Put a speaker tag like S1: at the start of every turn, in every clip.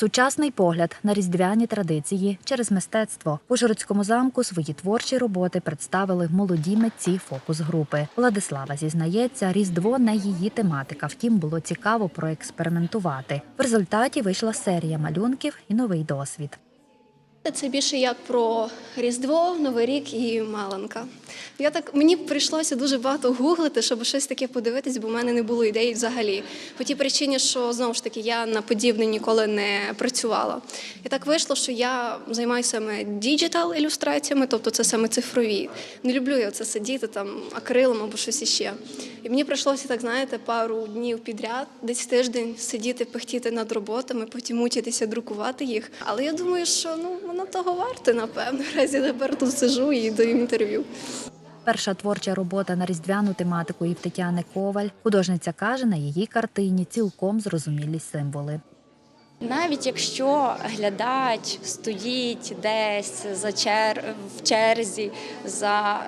S1: Сучасний погляд на різдвяні традиції через мистецтво. У Жирицькому замку свої творчі роботи представили молоді митці фокус-групи. Владислава зізнається, різдво не її тематика. Втім, було цікаво проекспериментувати. В результаті вийшла серія малюнків і новий досвід.
S2: Це більше як про Різдво, Новий рік і Маланка. Я так мені прийшлося дуже багато гуглити, щоб щось таке подивитись, бо в мене не було ідей взагалі. По тій причині, що знову ж таки я на подібне ніколи не працювала. І так вийшло, що я займаюся саме діджитал ілюстраціями, тобто це саме цифрові. Не люблю я це сидіти там акрилом або щось іще. І мені прийшлося так, знаєте, пару днів підряд, десь тиждень сидіти, пихтіти над роботами, потім мучитися друкувати їх. Але я думаю, що ну воно того варте, напевно. Разі тепер тут сижу і даю інтерв'ю.
S1: Перша творча робота на різдвяну тематику і в Тетяни Коваль. Художниця каже, на її картині цілком зрозумілі символи.
S3: Навіть якщо глядач стоїть десь за чер... в черзі за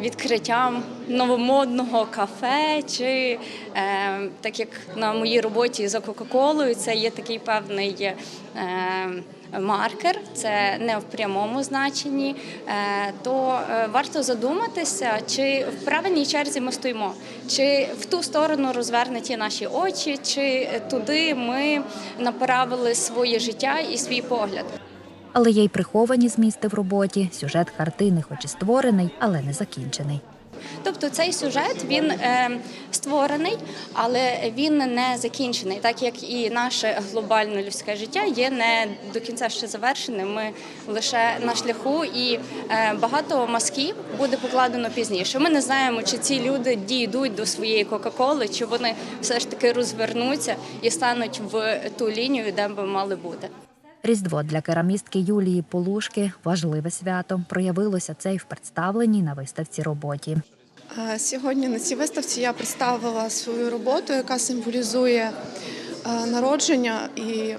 S3: відкриттям новомодного кафе, чи е, так як на моїй роботі за Кока-Колою, це є такий певний. Е, Маркер, це не в прямому значенні, е, то е, варто задуматися, чи в правильній черзі ми стоїмо, чи в ту сторону розвернуті наші очі, чи туди ми направили своє життя і свій погляд.
S1: Але є й приховані змісти в роботі. Сюжет картини, хоч і створений, але не закінчений.
S3: Тобто цей сюжет він е, створений, але він не закінчений, так як і наше глобальне людське життя є не до кінця ще завершеним. Ми лише на шляху, і е, багато мазків буде покладено пізніше. Ми не знаємо, чи ці люди дійдуть до своєї Кока-Коли, чи вони все ж таки розвернуться і стануть в ту лінію, де би мали бути.
S1: Різдво для керамістки Юлії Полушки важливе свято. Проявилося це й в представленій на виставці роботі.
S4: Сьогодні на цій виставці я представила свою роботу, яка символізує народження. І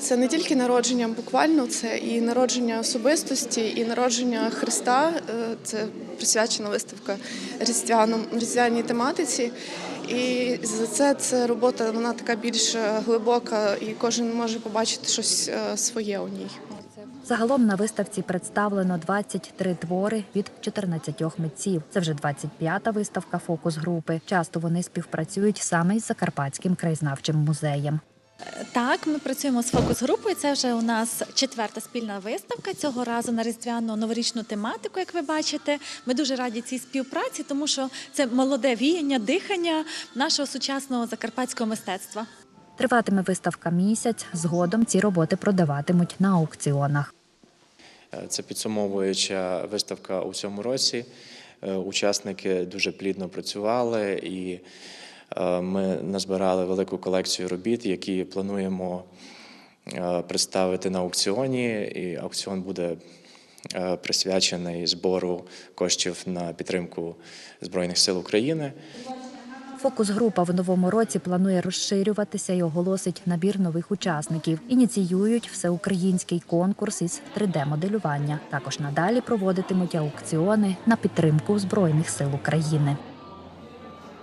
S4: це не тільки народження буквально, це і народження особистості, і народження Христа. Е, Це присвячена виставка різдвяному- різдвяній тематиці. І за це ця робота вона така більш е, глибока, і кожен може побачити щось е, своє у ній.
S1: Загалом на виставці представлено 23 твори від 14 митців. Це вже 25-та виставка фокус групи. Часто вони співпрацюють саме із Закарпатським краєзнавчим музеєм.
S5: Так, ми працюємо з фокус-групою. Це вже у нас четверта спільна виставка цього разу на різдвяну новорічну тематику. Як ви бачите, ми дуже раді цій співпраці, тому що це молоде віяння, дихання нашого сучасного закарпатського мистецтва.
S1: Триватиме виставка місяць. Згодом ці роботи продаватимуть на аукціонах.
S6: Е, Це підсумовуюча виставка у цьому році. Е, Учасники дуже плідно працювали, і ми назбирали велику колекцію робіт, які плануємо е, представити на аукціоні. І аукціон буде е, присвячений збору коштів на підтримку Збройних сил України.
S1: Фокус-група в новому році планує розширюватися і оголосить набір нових учасників. Ініціюють всеукраїнський конкурс із 3D-моделювання. Також надалі проводитимуть аукціони на підтримку Збройних сил України.